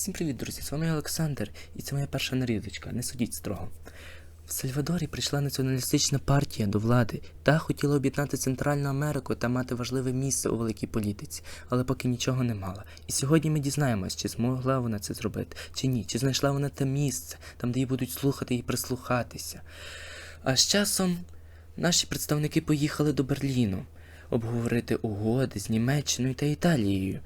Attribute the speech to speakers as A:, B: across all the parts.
A: Всім привіт, друзі! З вами Олександр, і це моя перша нарізочка, не судіть строго. В Сальвадорі прийшла націоналістична партія до влади та хотіла об'єднати Центральну Америку та мати важливе місце у великій політиці, але поки нічого не мала. І сьогодні ми дізнаємось, чи змогла вона це зробити, чи ні, чи знайшла вона те місце, там, де її будуть слухати і прислухатися. А з часом наші представники поїхали до Берліну обговорити угоди з Німеччиною та Італією.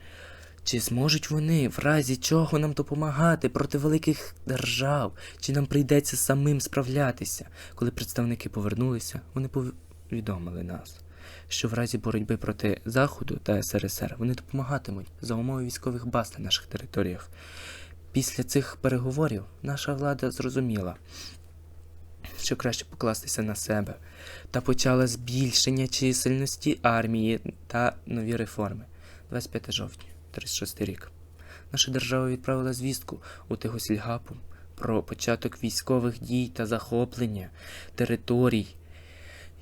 A: Чи зможуть вони в разі чого нам допомагати проти великих держав? Чи нам прийдеться самим справлятися? Коли представники повернулися, вони повідомили нас, що в разі боротьби проти Заходу та СРСР вони допомагатимуть за умови військових баз на наших територіях. Після цих переговорів наша влада зрозуміла, що краще покластися на себе, та почала збільшення чисельності армії та нові реформи. 25 жовтня. 36 рік. Наша держава відправила звістку у Тегосільгапу про початок військових дій та захоплення територій.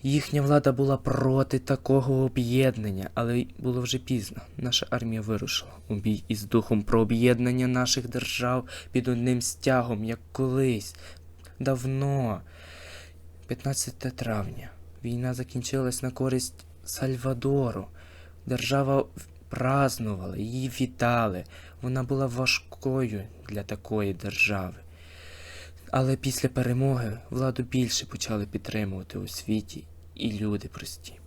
A: Їхня влада була проти такого об'єднання, але було вже пізно. Наша армія вирушила у бій із духом про об'єднання наших держав під одним стягом, як колись. Давно, 15 травня, війна закінчилась на користь Сальвадору. Держава празнували, її вітали. Вона була важкою для такої держави. Але після перемоги владу більше почали підтримувати у світі і люди прості.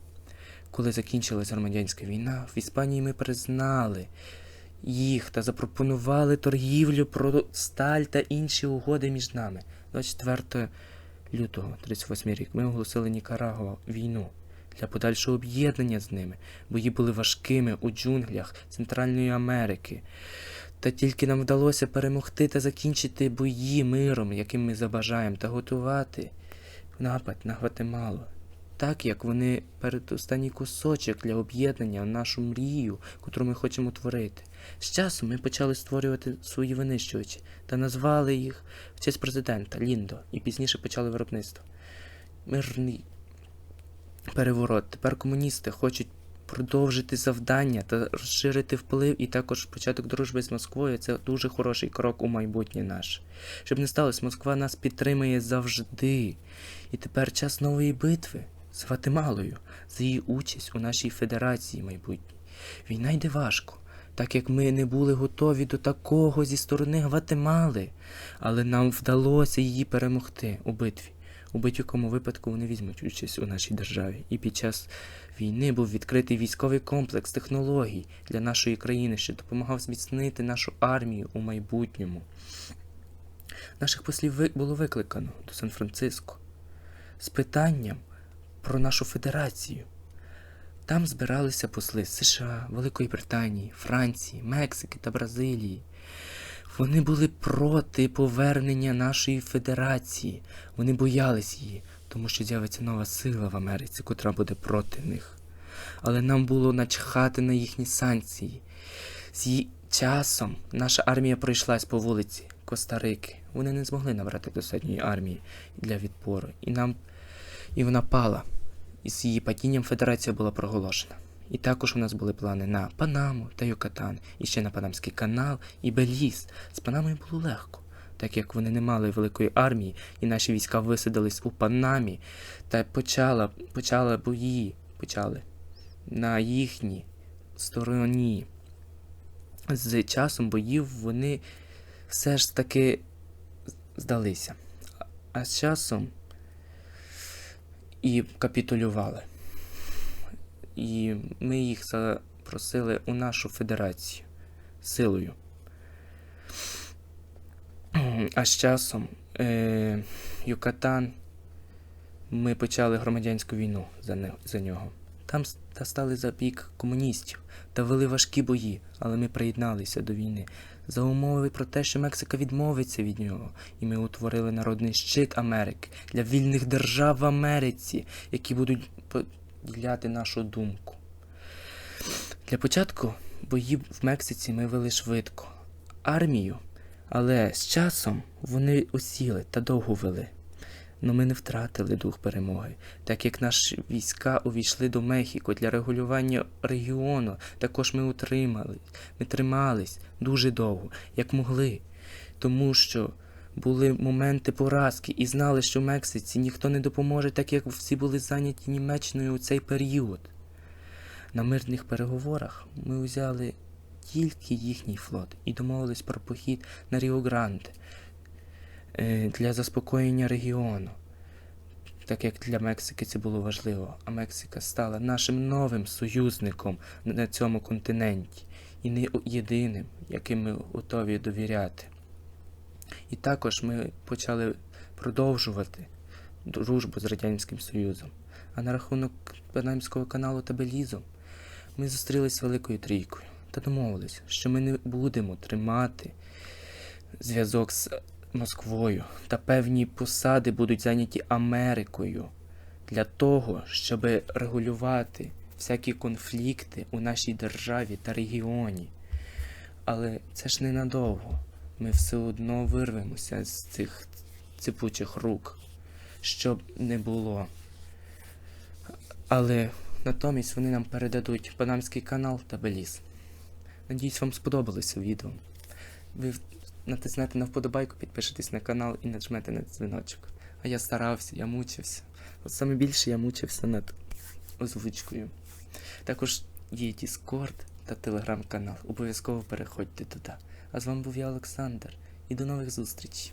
A: Коли закінчилась громадянська війна, в Іспанії ми признали їх та запропонували торгівлю про сталь та інші угоди між нами. 24 лютого, 38 рік, ми оголосили Нікарагуа війну для подальшого об'єднання з ними. Бої були важкими у джунглях Центральної Америки. Та тільки нам вдалося перемогти та закінчити бої миром, яким ми забажаємо, та готувати напад на Гватемалу. Так як вони перед останній кусочок для об'єднання в нашу мрію, котру ми хочемо творити. З часом ми почали створювати свої винищувачі та назвали їх в честь президента Ліндо і пізніше почали виробництво. Мирний переворот. Тепер комуністи хочуть продовжити завдання та розширити вплив, і також початок дружби з Москвою це дуже хороший крок у майбутнє наше. Щоб не сталося, Москва нас підтримує завжди. І тепер час нової битви з Гватемалою за її участь у нашій федерації майбутній. Війна йде важко. Так як ми не були готові до такого зі сторони Гватемали, але нам вдалося її перемогти у битві. У будь-якому випадку вони візьмуть участь у нашій державі. І під час війни був відкритий військовий комплекс технологій для нашої країни, що допомагав зміцнити нашу армію у майбутньому. Наших послів було викликано до Сан-Франциско з питанням про нашу федерацію. Там збиралися посли з США, Великої Британії, Франції, Мексики та Бразилії. Вони були проти повернення нашої федерації. Вони боялись її, тому що з'явиться нова сила в Америці, котра буде проти них. Але нам було начхати на їхні санкції. З її часом наша армія пройшлась по вулиці Коста-Рики. Вони не змогли набрати достатньої армії для відпору. І нам і вона пала. І з її падінням федерація була проголошена. І також у нас були плани на Панаму та Юкатан, і ще на Панамський канал і Беліз. З Панамою було легко, так як вони не мали великої армії, і наші війська висадились у Панамі та почала, почали бої почали на їхній стороні. З часом боїв вони все ж таки здалися. А з часом і капітулювали. І ми їх запросили у нашу федерацію силою. А з часом е, Юкатан ми почали громадянську війну за, не, за нього. Там та стали за бік комуністів та вели важкі бої, але ми приєдналися до війни за умови про те, що Мексика відмовиться від нього, і ми утворили народний щит Америки для вільних держав в Америці, які будуть поділяти нашу думку. Для початку бої в Мексиці ми вели швидко армію, але з часом вони осіли та довго вели. Но ми не втратили дух перемоги, так як наші війська увійшли до Мехіко для регулювання регіону, також ми утримали, ми тримались дуже довго, як могли, тому що були моменти поразки і знали, що в Мексиці ніхто не допоможе, так як всі були зайняті Німеччиною у цей період. На мирних переговорах ми взяли тільки їхній флот і домовились про похід на Ріо-Гранде е, для заспокоєння регіону. Так як для Мексики це було важливо, а Мексика стала нашим новим союзником на цьому континенті і не єдиним, яким ми готові довіряти. І також ми почали продовжувати дружбу з Радянським Союзом. А на рахунок Панамського каналу та Белізу ми зустрілись з Великою Трійкою та домовились, що ми не будемо тримати зв'язок з Москвою та певні посади будуть зайняті Америкою для того, щоб регулювати всякі конфлікти у нашій державі та регіоні. Але це ж ненадовго. Ми все одно вирвемося з цих ципучих рук, щоб не було. Але натомість вони нам передадуть Панамський канал та Беліз. Надіюсь, вам сподобалося відео. Ви натиснете на вподобайку, підпишитесь на канал і нажмете на дзвіночок. А я старався, я мучився. От саме більше я мучився над озвучкою. Також є Discord та телеграм-канал. Обов'язково переходьте туди. А з вами був я, Олександр, і до нових зустрічей.